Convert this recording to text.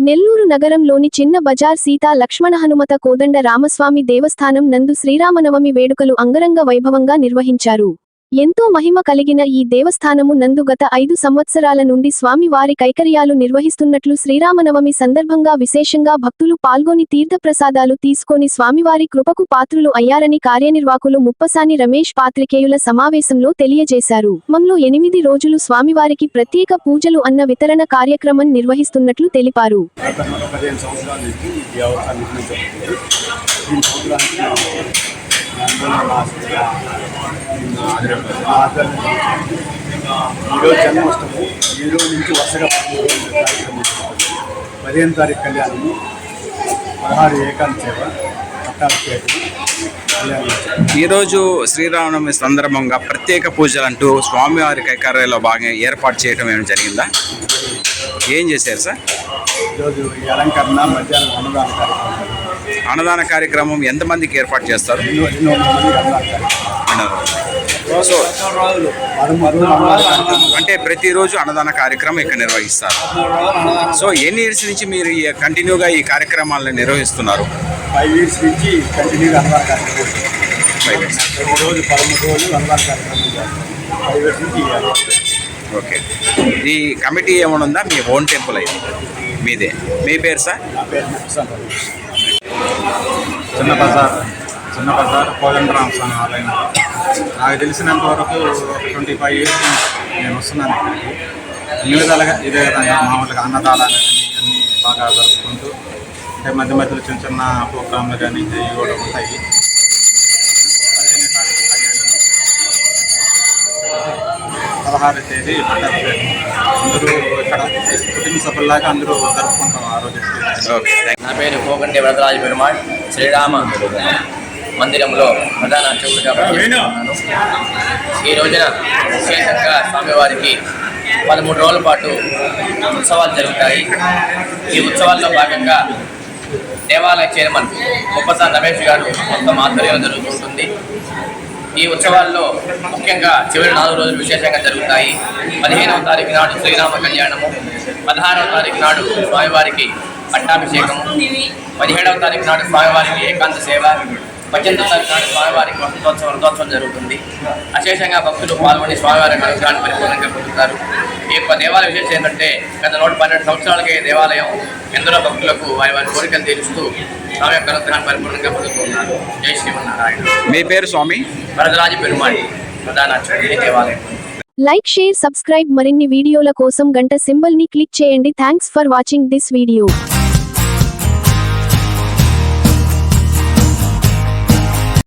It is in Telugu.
నెల్లూరు నగరంలోని చిన్న బజార్ సీతా లక్ష్మణ హనుమత కోదండ రామస్వామి దేవస్థానం నందు శ్రీరామనవమి వేడుకలు అంగరంగ వైభవంగా నిర్వహించారు. ఎంతో మహిమ కలిగిన ఈ దేవస్థానము నందు గత ఐదు సంవత్సరాల నుండి స్వామి వారి కైకర్యాలు నిర్వహిస్తున్నట్లు శ్రీరామనవమి సందర్భంగా విశేషంగా భక్తులు పాల్గొని తీర్థప్రసాదాలు తీసుకొని స్వామివారి కృపకు పాత్రులు అయ్యారని కార్యనిర్వాకులు ముప్పసాని రమేష్ పాత్రికేయుల సమావేశంలో తెలియజేశారు. మంలో ఎనిమిది రోజులు స్వామివారికి ప్రత్యేక పూజలు అన్న వితరణ కార్యక్రమం నిర్వహిస్తున్నట్లు తెలిపారు. సంవత్సరాల ఈరోజు జన్మాష్టమి. ఈ రోజు నుంచి వరుసగా పదిహేను తారీఖు కళ్యాణము పదహారు ఏకాంత సేవ ఈరోజు శ్రీరామనవమి సందర్భంగా ప్రత్యేక పూజలు అంటూ స్వామివారి కైకార్యాల్లో భాగంగా ఏర్పాటు చేయడం ఏమైనా జరిగిందా? ఏం చేశారు సార్? ఈరోజు అలంకరణ మధ్యాహ్నం అన్నదాన కార్యక్రమం. అన్నదాన కార్యక్రమం ఎంతమందికి ఏర్పాటు చేస్తారు? సో అంటే ప్రతిరోజు అన్నదాన కార్యక్రమం ఇక్కడ నిర్వహిస్తారు. సో ఎన్ని ఇయర్స్ నుంచి మీరు కంటిన్యూగా ఈ కార్యక్రమాలను నిర్వహిస్తున్నారు? ఫైవ్ ఇయర్స్ నుంచి కంటిన్యూగా అన్నదాన కార్యక్రమం రోజు పదమూడు రోజులు అన్నదాన కార్యక్రమం చేస్తాం ఫైవ్ ఇయర్స్ నుంచి చేయాలి. ఓకే. ఈ కమిటీ ఏమైనా ఉందా? మీ ఓన్ టెంపుల్ అయితే. మీదే. మీ పేరు సార్ నా పేరు ముఖ్యసాన్ రమేష్ చిన్న బజార్ చిన్న బజార్ కోదండరామ స్వామి ఆలయం. నాకు తెలిసినంత వరకు ఒక ట్వంటీ ఫైవ్ ఇయర్స్ నేను వస్తున్నాను ఇక్కడికి. అన్ని విధాలుగా ఇదే విధంగా మామూలుగా అన్నదానాలు కానీ అన్నీ బాగా జరుపుకుంటూ అంటే మధ్య మధ్యలో చిన్న చిన్న ప్రోగ్రాంలు కానీ ఇవి కూడా ఉంటాయి. పదిహేను తారీఖు పదహారు తేదీ అందరూ ఇక్కడ కుటుంబ సభ్యులాగా అందరూ జరుపుకుంటాం ఆ రోజు. నా పేరు కోకంటి వరదరాజ పెరుమాళ్ శ్రీరామ మందిరంలో ప్రధాన అర్చకుడిగా పనిచేస్తున్నాను. ఈ రోజున విశేషంగా స్వామివారికి పదమూడు రోజుల పాటు ఉత్సవాలు జరుగుతాయి. ఈ ఉత్సవాల్లో భాగంగా దేవాలయ చైర్మన్ ముప్పసాన్ రమేష్ గారు మొత్తం ఆధ్వర్యంలో జరుగుతుంటుంది. ఈ ఉత్సవాల్లో ముఖ్యంగా చివరి నాలుగు రోజులు విశేషంగా జరుగుతాయి. పదిహేనవ తారీఖు నాడు శ్రీరామ కళ్యాణము పదహారవ తారీఖు నాడు స్వామివారికి పట్టాభిషేకము పదిహేడవ తారీఖు నాడు స్వామివారికి ఏకాంత సేవ పద్దెనిమిదవ తారీఖు నాడు స్వామివారికి వసంతోత్సవ వృతోత్సవం జరుగుతుంది. అశేషంగా భక్తులు పాల్గొని స్వామివారి అనుగ్రహాన్ని పరిపూర్ణంగా పొందుతారు. ఈ యొక్క దేవాలయ విశేషం ఏంటంటే గత నూట పన్నెండు సంవత్సరాలకే ఈ దేవాలయం ఎందరో భక్తులకు వారి వారి కోరికలు తీరుస్తూ స్వామి యొక్క అనుగ్రహాన్ని పరిపూర్ణంగా పొందుతున్నారు. జై శ్రీమన్నారాయణ. మీ పేరు స్వామి? వరదరాజ పెరుమాళి ప్రధాన అర్చకుడు ఈ దేవాలయం. లైక్ షేర్ సబ్స్క్రైబ్ మరిన్ని వీడియోల కోసం గంట సింబల్ని క్లిక్ చేయండి. Thanks for watching this video